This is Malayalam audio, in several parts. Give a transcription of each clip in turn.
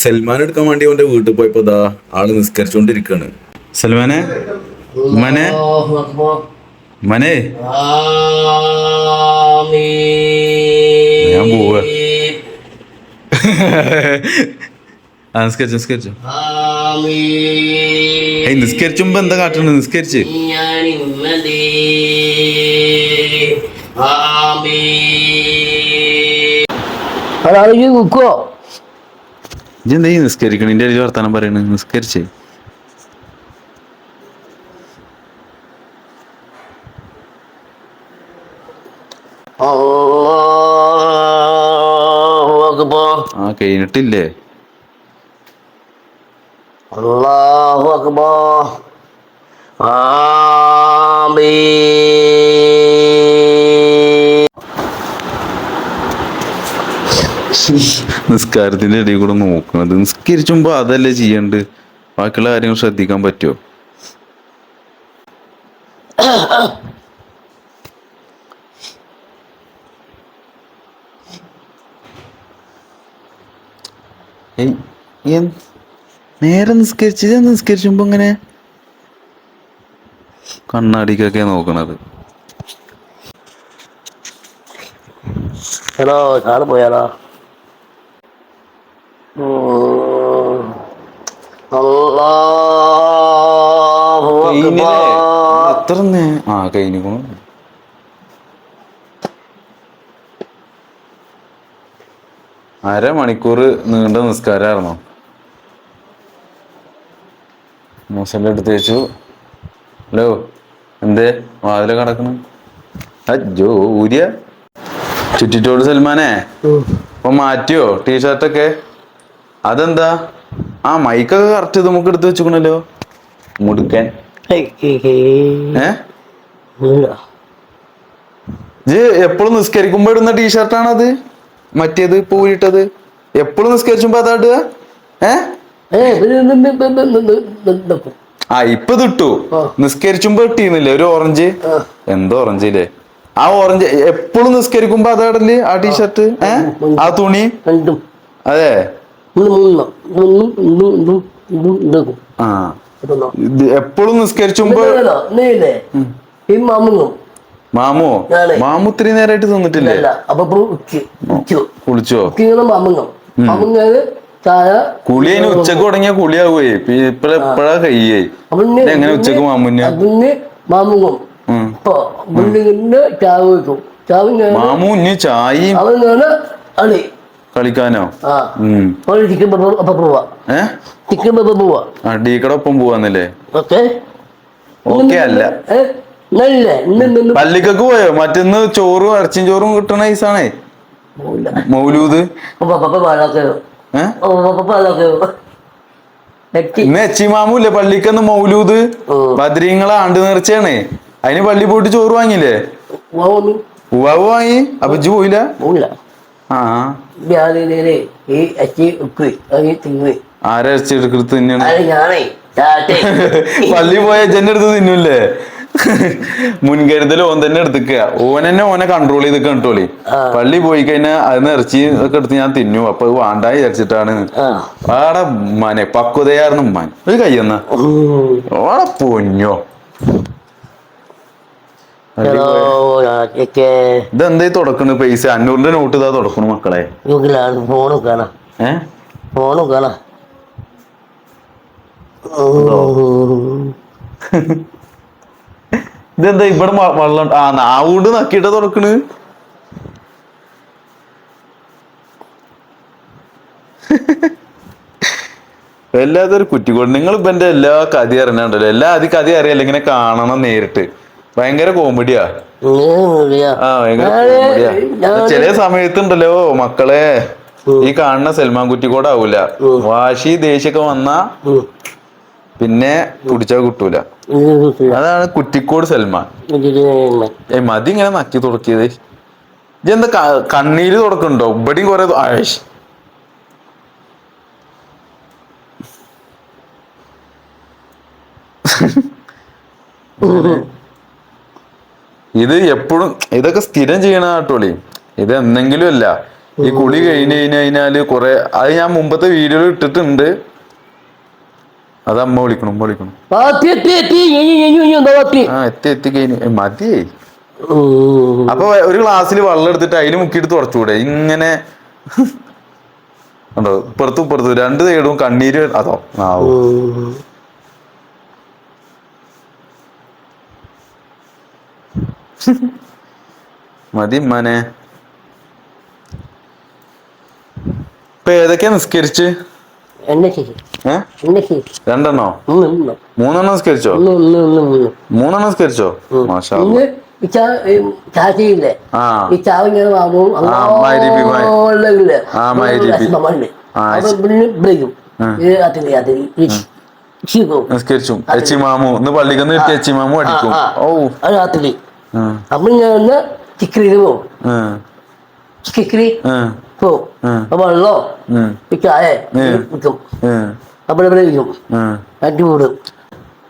സൽമാൻ എടുക്കാൻ വേണ്ടി അവന്റെ വീട്ടിൽ പോയപ്പോ ദാ ആൾ നിസ്കരിച്ചോണ്ടിരിക്കാണ്. സൽമാനെ? മനെ മനെ ഞാൻ പോവുക നിസ്കരിച്ചു നിസ്കരിച്ചു. നിസ്കരിച്ചുമ്പോ എന്താ കാട്ടണ? നിസ്കരിച്ച്. അതായത് നിൽക്കുവോ ഇജെന്താ ഈ നിസ്കരിക്കണം. എന്റെ ഇടയിൽ വർത്തമാനം പറയണ. നിസ്കരിച്ചേ. ആ കഴിഞ്ഞിട്ടില്ലേ? അള്ളാഹു അക്ബാ ആമീൻ. നിസ്കാരത്തിന്റെ ഇടയിൽ കൂടെ നോക്കുന്നത്. നിസ്കരിച്ചുമ്പോ അതല്ലേ ചെയ്യണ്ട് ബാക്കിയുള്ള കാര്യങ്ങൾ ശ്രദ്ധിക്കാൻ പറ്റുമോ? നേരെ നിസ്കരിച്ചത് നിസ്കരിച്ചുമ്പോ ഇങ്ങനെ കണ്ണാടിക്കൊക്കെ നോക്കണത്. ഹലോ സാറ് പോയാലോ? അക്ബർ എത്ര നേ- ആ കഴിഞ്ഞു അരമണിക്കൂർ നീണ്ട നിസ്കാരമായിരുന്നോ മുസല എടുത്ത് വെച്ചു ഹലോ എന്തേ? വാതില കടക്കണം അജ്ജോ ഊരിയ ചുറ്റിട്ടോട് സൽമാനെ. ഇപ്പൊ മാറ്റിയോ? ടീഷർട്ടൊക്കെ അതെന്താ? ആ മൈക്കൊക്കെ കറക്റ്റ് നമുക്ക് എടുത്ത് വെച്ചുക്കണല്ലോ. മുടുക്കൻ. എപ്പോഴും നിസ്കരിക്കുമ്പോ ഇടുന്ന ടീഷർട്ടാണ് അത് മറ്റേത് പൂവിട്ടത് എപ്പോഴും നിസ്കരിച്ചുമ്പോ അതാ ഇടുക ആ ഇപ്പൊ ഇട്ടു നിസ്കരിച്ചുമ്പോ ഇട്ടീന്നില്ലേ ഒരു ഓറഞ്ച് എന്തോ ഓറഞ്ച് ഇല്ലേ ആ ഓറഞ്ച് എപ്പോഴും നിസ്കരിക്കുമ്പോ അതാ ആ ടീഷർട്ട് ഏഹ് ആ തുണി അതെ ആ എപ്പോഴും നിസ്കരിച്ചുമ്പോ മാമോ? മാമു ഇത്രയും നേരമായിട്ട് തന്നിട്ടില്ലേ? കുളിച്ചോ? മാമുങ്ങും. കുളി അതിന് ഉച്ചയ്ക്ക് തുടങ്ങിയ കുളിയാവേ. ഇപ്പഴെപ്പഴാ കയ്യേ. എങ്ങനെ ഉച്ചയ്ക്ക് മാമുന്നെ മാമുങ്ങും. ഇപ്പൊ പുള്ളിന്റെ ചായ വയ്ക്കും. ചായ അളി കളിക്കാനോ? ഡീക്കടൊപ്പം പോവാന്നല്ലേ? ഓക്കെ. അല്ല. പള്ളിക്കൊക്കെ പോയോ? മറ്റൊന്ന് ചോറും ഇറച്ചിയും ചോറും കിട്ടണ ഐസാണേ. മൗലൂദ്. ഇന്ന് എച്ചിമാമൂല്ലേ പള്ളിക്കന്ന് മൗലൂദ്. ബദ്രീങ്ങളെ ആണ്ട് നേർച്ചയാണേ. അതിന് പള്ളി പോയിട്ട് ചോറ് വാങ്ങിയില്ലേ? വാങ്ങി. അപ്പൊ ഇജ്ജ് പോയില്ല? ആ. ഈ അച്ചി തിന്ന് ആരെ അത് ഞാനേ പള്ളി പോയ ജന്റെ അടുത്ത് തിന്നൂല്ലേ? മുൻകരുതൽ ഓൻ തന്നെ എടുത്തിക്കുക ഓൻ തന്നെ ഓനെ കൺട്രോൾ ചെയ്ത് കണ്ടോളി പള്ളി പോയി കഴിഞ്ഞാൽ അതിന് ഇറച്ചി ഒക്കെ എടുത്ത് ഞാൻ തിന്നു. അപ്പൊ അത് വേണ്ട വിചാരിച്ചിട്ടാണ്. ആടെ മനെ പക്വതയായിരുന്നു മൻ ഒരു കയ്യെന്ന. ഓടെ ചാച്ചയ്ക്ക് ഇതെന്തേ തുടക്കണ്? പൈസ അഞ്ഞൂറിന്റെ നോട്ട് ഇതാ തുടക്കണു മക്കളെ. കാണാം ഏ? കാണാം ഇതെന്താ ഇവിടെ വെള്ളം ആ നാവുകൊണ്ട് നക്കിട്ട തുറക്കണ്. വല്ലാത്തൊരു കുറ്റിക്കോട്. നിങ്ങൾ ഇപ്പൊ എന്റെ എല്ലാ കഥ അറിഞ്ഞാണ്ടല്ലോ. എല്ലാ ആദ്യം കഥ അറിയാലോ ഇങ്ങനെ കാണണം നേരിട്ട്. ഭയങ്കര കോമഡിയാ. ആ ഭയങ്കര കോമഡിയാ. ചില സമയത്തുണ്ടല്ലോ മക്കളെ. ഈ കാണുന്ന സൽമാൻ കുറ്റിക്കോട് ആവൂല വാശി ദേഷ്യൊക്കെ വന്ന പിന്നെ പിടിച്ചാ കിട്ടൂല. അതാണ് കുറ്റിക്കോട് സൽമാൻ. ഏ മതി ഇങ്ങനെ നക്കി തുടക്കിയത്. ഇതെന്താ കണ്ണീര് തുടക്കുന്നുണ്ടോ ഇവിടെയും കൊറേ ആയിഷ് ഇത് എപ്പോഴും ഇതൊക്കെ സ്ഥിരം ചെയ്യണ കേട്ടോളി ഇത് എന്തെങ്കിലും അല്ല. ഈ കുളി കഴിഞ്ഞ് കഴിഞ്ഞ് കഴിഞ്ഞാൽ കൊറേ അത് ഞാൻ മുമ്പത്തെ വീഡിയോയിൽ ഇട്ടിട്ടുണ്ട്. അത് അമ്മ വിളിക്കണം ഉമ്മ വിളിക്കണം. ആ എത്തി എത്തി കഴിഞ്ഞ്. മതിയേ അപ്പൊ ഒരു ഗ്ലാസ്സിൽ വെള്ളം എടുത്തിട്ട് അതിൽ മുക്കിയിട്ട് തുറച്ചുകൂടെ ഇങ്ങനെ. ഉണ്ടോ? ഇപ്പുറത്തും ഇപ്പുറത്തും. രണ്ട് സൈഡും കണ്ണീര് അതോ? ആവോ. മതി മനെ ഇപ്പൊ ഏതൊക്കെയാ നിസ്കരിച്ച്? രണ്ടെണ്ണോ? മൂന്നെണ്ണം നിസ്കരിച്ചോ? മൂന്നെണ്ണം നിസ്കരിച്ചോ? മാഷാ നിസ്കരിച്ചു. എച്ചി മാമു ഇന്ന് പള്ളിക്കന്ന് കിട്ടിയ എച്ചി മാമു അടിക്കും. ഓ രാത്രി. അപ്പൊ ഞാൻ പോകും ആ, ചിക്കറി ആ, പോവും. ഉം. അപ്പൊ വെള്ളോ ചായ. വിൽക്കും അപ്പോൾ ഇവിടെ വിൽക്കും ഉം. അടി കൂടും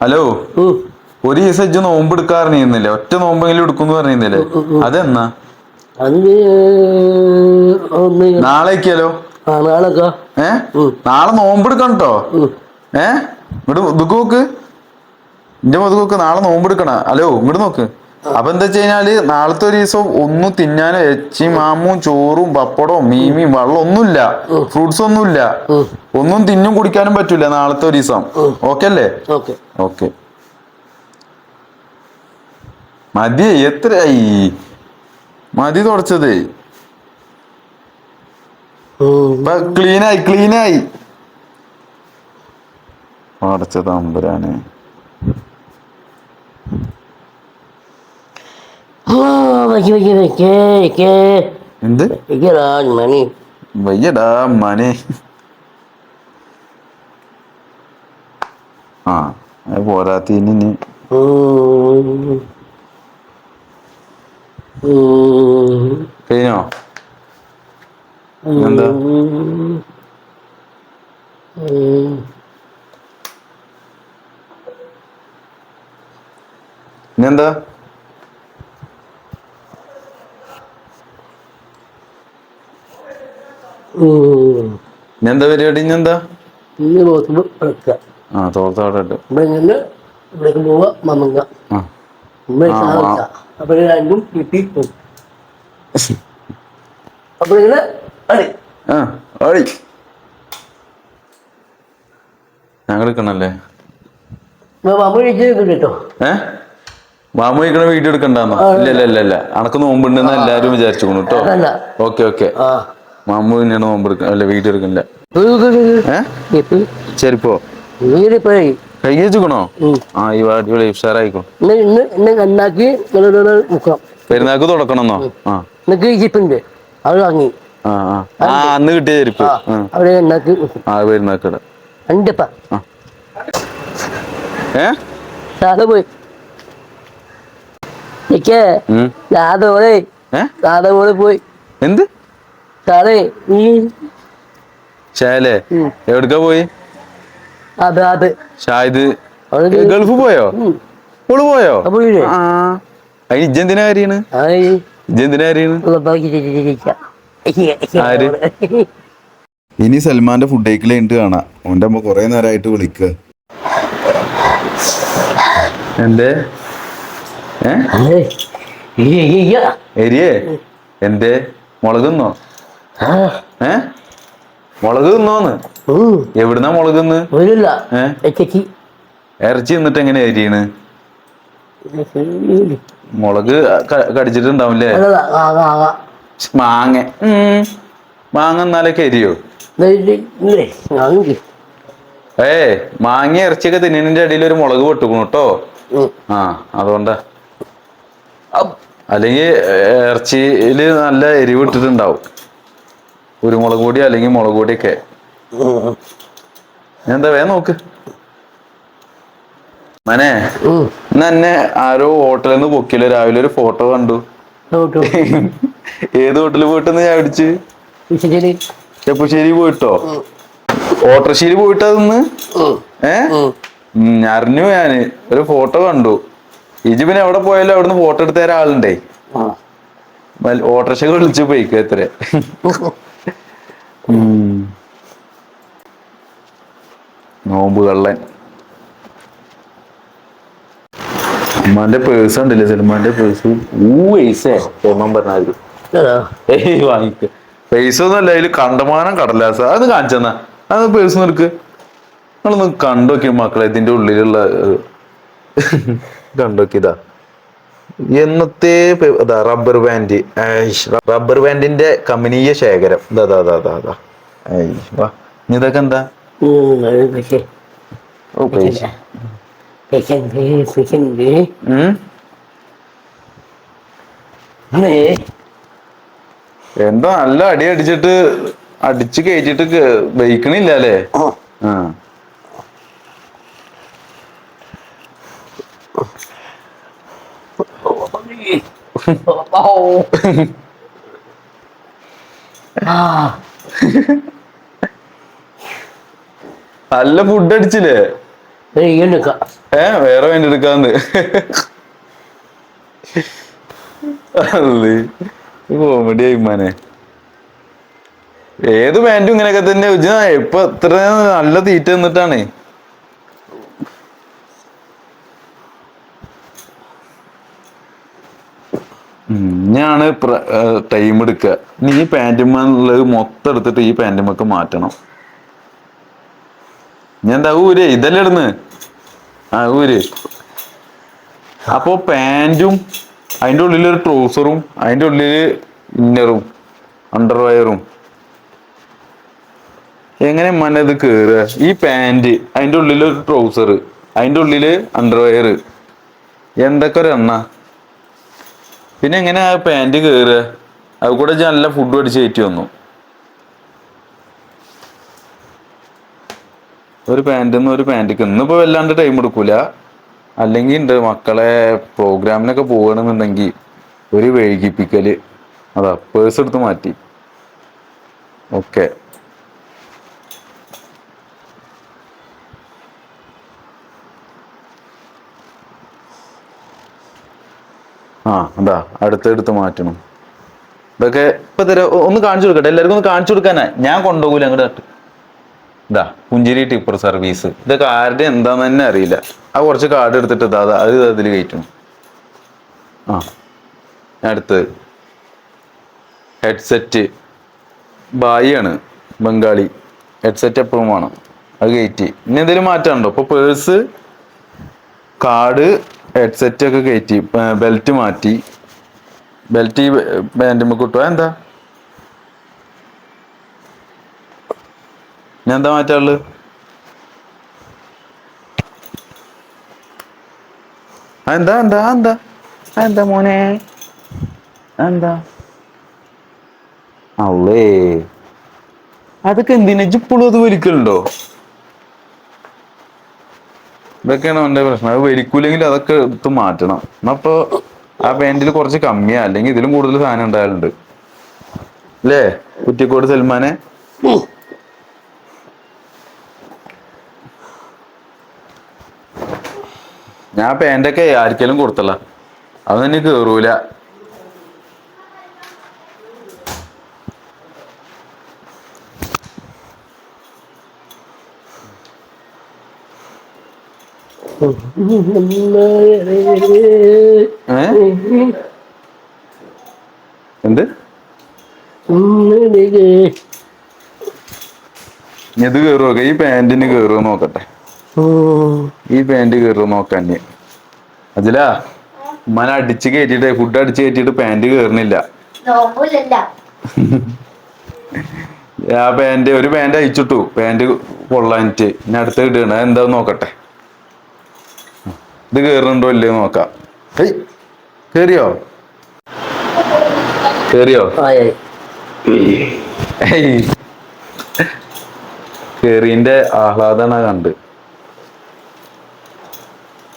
ഹലോ. ഒരു ദിവസം ഇജ്ജ് നോമ്പ് എടുക്കാറിഞ്ഞിരുന്നില്ലേ ഒറ്റ നോമ്പെങ്കിലും എടുക്കുന്നു പറഞ്ഞിരുന്നില്ലേ? അതെന്നാ? നാളേക്കല്ലോ? ഒന്ന് ഏ? നാളെ നോമ്പ് എടുക്കണ്ടോ കേട്ടോ. ഏ? ഇങ്ങോട്ട് ഇതൊക്കെ നോക്ക്. ഇന്റെ മുതുക്ക് നോക്ക്. നാളെ നോമ്പ് എടുക്കണ. ഹലോ ഇങ്ങോട്ട് നോക്ക്. അപ്പൊ എന്താ വെച്ച് കഴിഞ്ഞാൽ നാളത്തെ ഒരു ദിവസം ഒന്നും തിന്നാനോ എച്ചി മാമും ചോറും പപ്പടവും മീമി വെള്ളം ഒന്നുമില്ല. ഫ്രൂട്ട്സ് ഒന്നുമില്ല. ഒന്നും തിന്നും കുടിക്കാനും പറ്റൂല നാളത്തെ ഒരു ദിവസം. ഓക്കെ അല്ലേ? ഓക്കെ. മതി എത്രയായി മതി തുടച്ചത്. ക്ലീനായി ക്ലീനായി. ക്ലീനായി അടച്ച എന്ത്? വയ്യടാ മനെ ആ പോരാത്തിന്. ഉം. കഴിഞ്ഞോ? എന്താ ഉം. ഇനിയെന്താ പരിപാടി? ഇനിയെന്താ ഇന്ന് വെക്കുക ആ തോർത്തോടെ ഇവിടെ ഇവിടേക്ക് പോവുക മമ്മങ്ങ രണ്ടും കിട്ടി പോകും. ഇങ്ങനെ അടി. ആ അടി. ഞങ്ങൾ എടുക്കണല്ലേ മാമ കേട്ടോ. മാമ കഴിക്കണ വീഡിയോ എടുക്കണ്ടെന്നോ? ഇല്ല ഇല്ല ഇല്ല അണക്ക് നോമ്പുണ്ടെന്ന് എല്ലാരും വിചാരിച്ചു കേട്ടോ. Okay okay. ആ മാമു തന്നെയാണ് നോമ്പ് എടുക്ക അല്ല വീട് എടുക്കണില്ല. ചെരിപ്പോ? കൈ വെച്ചുക്കണോ ആ ഈ വാട്ടി ഉഷാറായിക്കോ. പെരുന്നാക്ക് തുടക്കണമെന്നോ? ആ. എന്നിട്ട് അത് വാങ്ങി. ആ അന്ന് കിട്ടിയ ചെരുപ്പ്. ആ പെരുന്നാക്കട. ഏ? പോയി. പോയി. എന്ത്? സാറേ ഈ ഷായലേ ഉം. പോയി? അത് അത്. ഷായത് ഗൾഫ് പോയോ. ഓൾ പോയോ? അതിന് ഇജ്ജെന്തിനാ കാര്യണ് ഇജ്ജെന്തിനാ കാര്യണ്? ഇനി സൽമാന്റെ ഫുഡ് ഉണ്ട് കാണാം. ഓന്റെ അമ്മ കൊറേ നേരമായിട്ട് വിളിക്ക. എന്തേ. എരിയേ? എന്തേ? മുളക് തിന്നോ? ആ, ഏ? മുളക് തിന്നോന്ന്. എവിടുന്നാ മുളക് തിന്ന്? ഇറച്ചി തിന്നിട്ട് എങ്ങനെ അരിയാണ് മുളക് കടിച്ചിട്ടുണ്ടാവില്ലേ? മാങ്ങ. മാങ്ങ എന്നാലൊക്കെ അരിയോ ഏ മാങ്ങ ഇറച്ചിയൊക്കെ തിന്നതിന്റെ ഇടയിൽ ഒരു മുളക് പൊട്ടുക്കണു കേട്ടോ ആ അതുകൊണ്ടാ. അല്ലെങ്കിൽ ഇറച്ചിയിൽ നല്ല എരിവ് ഇട്ടിട്ടുണ്ടാവും. കുരുമുളക് പൊടി അല്ലെങ്കിൽ മുളക് പൊടിയൊക്കെ. എന്താ വേ നോക്ക്. മനെ ഇന്ന് എന്നെ ആരോ ഹോട്ടലിൽ നിന്ന് പൊക്കില്ല രാവിലെ ഒരു ഫോട്ടോ കണ്ടു. ഏത് ഹോട്ടലിൽ പോയിട്ടെന്ന് ഞാൻ അടിച്ച് ചെപ്പുശ്ശേരി പോയിട്ടോ? ഓട്ടർശ്ശേരി പോയിട്ടതെന്ന് ഏ? അറിഞ്ഞു ഞാൻ. ഒരു ഫോട്ടോ കണ്ടു. ഇജി പിന്നെ എവിടെ പോയാലും അവിടുന്ന് ഫോട്ടോ എടുത്ത ആളുണ്ടേ ഓട്ടർഷ വിളിച്ചു പോയിക്കോ എത്ര നോമ്പ് കള്ളൻ. ഉമ്മാന്റെ പേഴ്സ് ഉണ്ടല്ലേ സൽമാന്റെ പേഴ്സ് ഊ പൈസേ. ഓണം പറഞ്ഞാൽ ഏയ് വാങ്ങിക്ക. പൈസ ഒന്നുമല്ല അതിൽ കണ്ടമാനം കടലാസ. അത് കാണിച്ചെന്നാ അത് പേഴ്സ് നിനക്ക് നിങ്ങളൊന്ന് കണ്ടോക്കി മക്കളെ ഇതിന്റെ ഉള്ളിലുള്ള കണ്ടോക്കിതാ എന്നത്തെ റബ്ബർ ബാൻഡ് റബ്ബർ ബാൻഡിന്റെ കമ്പനീയ ശേഖരം. ഇതൊക്കെ എന്താ? എന്താ നല്ല അടി അടിച്ചിട്ട് അടിച്ച് കയറ്റിട്ട് ബൈക്കണില്ല അല്ലേ? ആ ആ ആ നല്ല ഫുഡ് അടിച്ചില്ലേ? ഏ വേറെ വേണ്ടി എടുക്കാന്ന്. കോമഡി ആയിമാനെ ഏത് പാന്റും ഇങ്ങനെയൊക്കെ തന്നെ. ഉജ്ജ ഇപ്പൊ ഇത്ര നല്ല തീറ്റ നിന്നിട്ടാണ്. ഞാണ് ടൈം എടുക്കുക. നീ ഈ പാന്റുമ്മള്ളത് മൊത്തം എടുത്തിട്ട് ഈ പാന്റുമൊക്കെ മാറ്റണം. ഞാൻ എന്താ ഊര് ഇതല്ലേ ഇടുന്ന്? ആ ഊര്. അപ്പോ പാന്റും അതിന്റെ ഉള്ളിൽ ഒരു ട്രൗസറും അതിന്റെ ഉള്ളിൽ ഇന്നറും അണ്ടർവയറും എങ്ങനെ മനത് കേറുക? ഈ പാന്റ് അതിന്റെ ഉള്ളിൽ ഒരു ട്രൗസർ അതിന്റെ ഉള്ളിൽ അണ്ടർവയർ എന്തൊക്കെ ഒരു എണ്ണ? പിന്നെ എങ്ങനെ ആ പാന്റ് കയറുക അത് കൂടെ നല്ല ഫുഡ് അടിച്ച് കയറ്റി വന്നു. ഒരു പാന്റിന്ന് ഒരു പാന്റിക്ക് ഇന്നിപ്പോ വല്ലാണ്ട് ടൈം എടുക്കൂല. അല്ലെങ്കിൽ ഉണ്ട് മക്കളെ പ്രോഗ്രാമിനൊക്കെ പോകണമെന്നുണ്ടെങ്കിൽ ഒരു വൈകിപ്പിക്കൽ. അതാ പേഴ്സ് എടുത്ത് മാറ്റി. ഓക്കെ ആ അതാ അടുത്തെടുത്ത് മാറ്റണം. ഇതൊക്കെ ഇപ്പൊ തരാം. ഒന്ന് കാണിച്ചു കൊടുക്കട്ടെ. എല്ലാവർക്കും ഒന്ന് കാണിച്ചു കൊടുക്കാനാ. ഞാൻ കൊണ്ടുപോകൂല അങ്ങോട്ട് ഇതാ പുഞ്ചിരി ടിപ്പർ സർവീസ്. ഇതൊക്കെ ആരുടെ എന്താന്ന് തന്നെ അറിയില്ല. ആ കുറച്ച് കാർഡ് എടുത്തിട്ട് ഇതാ അതാ, അത് അതിൽ കയറ്റണം ആ അടുത്തത് ഹെഡ്സെറ്റ് ബായിയാണ് ബംഗാളി. ഹെഡ്സെറ്റ് എപ്പോഴും വേണം. അത് കയറ്റി. ഇനി എന്തെങ്കിലും മാറ്റമുണ്ടോ ഇപ്പൊ പേഴ്സ് കാർഡ് ഹെഡ്സെറ്റ് ഒക്കെ കയറ്റി ബെൽറ്റ് മാറ്റി. ബെൽറ്റ് പാന്റുമ്മ കിട്ടുക എന്താ? ഞാൻ എന്താ മാറ്റാൾ എന്താ എന്താ എന്താ? എന്താ മോനെ? എന്താ? അല്ലേ അതൊക്കെ എന്തിനാ? ഇപ്പോഴും അത് വലിക്കലുണ്ടോ? ഇതൊക്കെയാണ് അവന്റെ പ്രശ്നം. അത് വലിക്കൂലെങ്കിൽ അതൊക്കെ എടുത്ത് മാറ്റണം. എന്നപ്പോ ആ പാന്റിൽ കുറച്ച് കമ്മിയാ. അല്ലെങ്കിൽ ഇതിലും കൂടുതൽ സാധനം ഉണ്ടായാലുണ്ട് അല്ലേ? കുറ്റിക്കോട് സൽമാനെ? ഞാൻ പാന്റൊക്കെ ആർക്കെങ്കിലും കൊടുത്തല്ല അത് തന്നെ കേറൂല. എന്ത്? ഇത് കേറുമോ ഈ പാന്റിന് കേറുമോ നോക്കട്ടെ. ഈ പാന്റ് കേറുമോ നോക്കാൻ അതില അജിലാ അടിച്ച് കയറ്റിട്ട് ഫുഡ് അടിച്ച് കയറ്റിട്ട് പാന്റ് കേറുന്നില്ല. ആ പാന്റ് ഒരു പാന്റ് അയച്ചിട്ടു പാന്റ് കൊള്ളാനിട്ട് ഇനി അടുത്ത് ഇടണ എന്താ നോക്കട്ടെ. ഇത് കേറുന്നുണ്ടോ ഇല്ലേ നോക്കാം. ഏയ് കേറിയോ? കേറിയോ? ആയി ഹേയ് കേറിന്റെ ആഹ്ലാദാണ് കണ്ട്.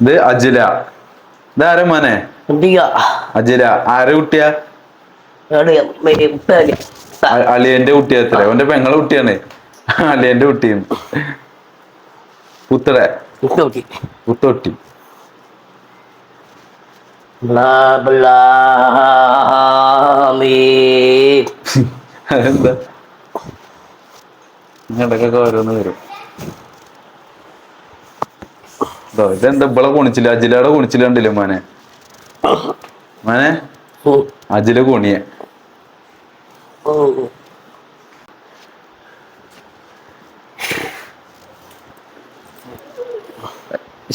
ഇത് അജില. ഇതാരും മോനെ? അജില. ആരെ കുട്ടിയാ? അലിയന്റെ പേര് അ- അളിയന്റെ കുട്ടിയാ എത്ര അവന്റെ പെങ്ങളെ കുട്ടിയാണ്. അലിയന്റെ കുട്ടിയും. പുത്തടെ. പുത്തൊട്ടി പുത്തൊട്ടി ഇടക്കൊക്കെ ഓരോന്ന് വരും. ഇതോ, ഇതെന്താ ഇബളെ കുണിച്ചില്ല അജിലയുടെ കുണിച്ചില്ല കണ്ടില്ലേ മോനെ? മോനെ? അജില കുണിയെ.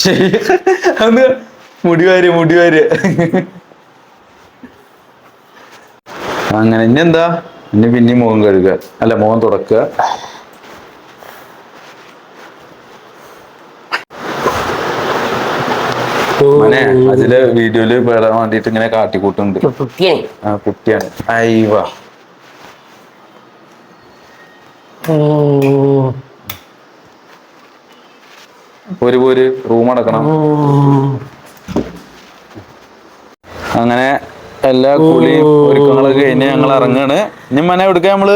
ശരി. അത് മുടി വാര് അങ്ങനെ ഇനി എന്താ ഇനി പിന്നെ മുഖം കഴുകുക. അല്ല മുഖം തുടക്കുക. മോനെ അതിൽ വീഡിയോയിൽ വേറെ വേണ്ടിട്ട് ഇങ്ങനെ കാട്ടിക്കൂട്ടുണ്ട്. ആ കുട്ടിയാണ്. അയവ. ഒരു പോര് റൂം അടക്കണം അങ്ങനെ എല്ലാ കുളിയും ഒരുക്കങ്ങളൊക്കെ കഴിഞ്ഞ് ഞങ്ങൾ ഇറങ്ങാണ്. ഇനി മന എവിടുക്ക നമ്മൾ?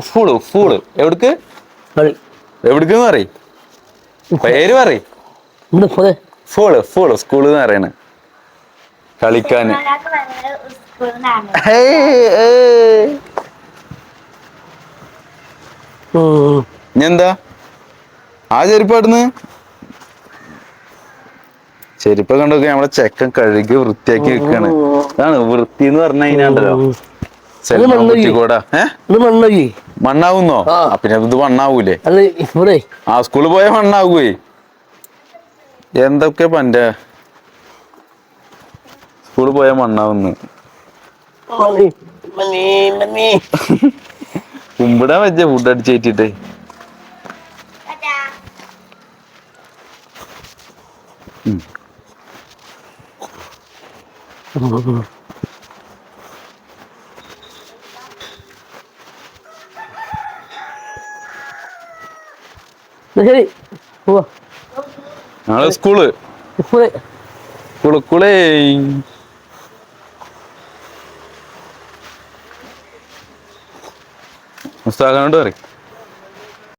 ഉഫൂൾ ഉഫൂൾ എവിടക്ക്? കളി. എവിടക്ക് പറയും? പേര് പറയും. ഇവിടെ പോരെ ഫൂൾ ഫൂൾ സ്കൂൾ എന്ന് പറയണ്. കളിക്കാന് എന്താ? ആ ചെരുപ്പാടുന്ന് ചെരുപ്പ് കണ്ടൊക്കെ നമ്മളെ ചെക്കൻ കഴുകി വൃത്തിയാക്കി വെക്കാണ്. അതാണ് വൃത്തി എന്ന് പറഞ്ഞ കഴിഞ്ഞാണ്ടല്ലോ. മണ്ണാവുന്നോ? പിന്നെ ഇത് മണ്ണാവൂലേ? ആ സ്കൂളിൽ പോയ മണ്ണാവുകയെ എന്തൊക്കെ പന്റെ സ്കൂളിൽ പോയ മണ്ണാവുന്നു. മണി മണി മണി കുമ്പിടാൻ വെച്ച ഫുഡ് അടിച്ചേറ്റിട്ടേ ശരി ഞങ്ങൾ സ്കൂൾ. സ്കൂൾ. സ്കൂളേ മുസ്താഖാനോട് പറയും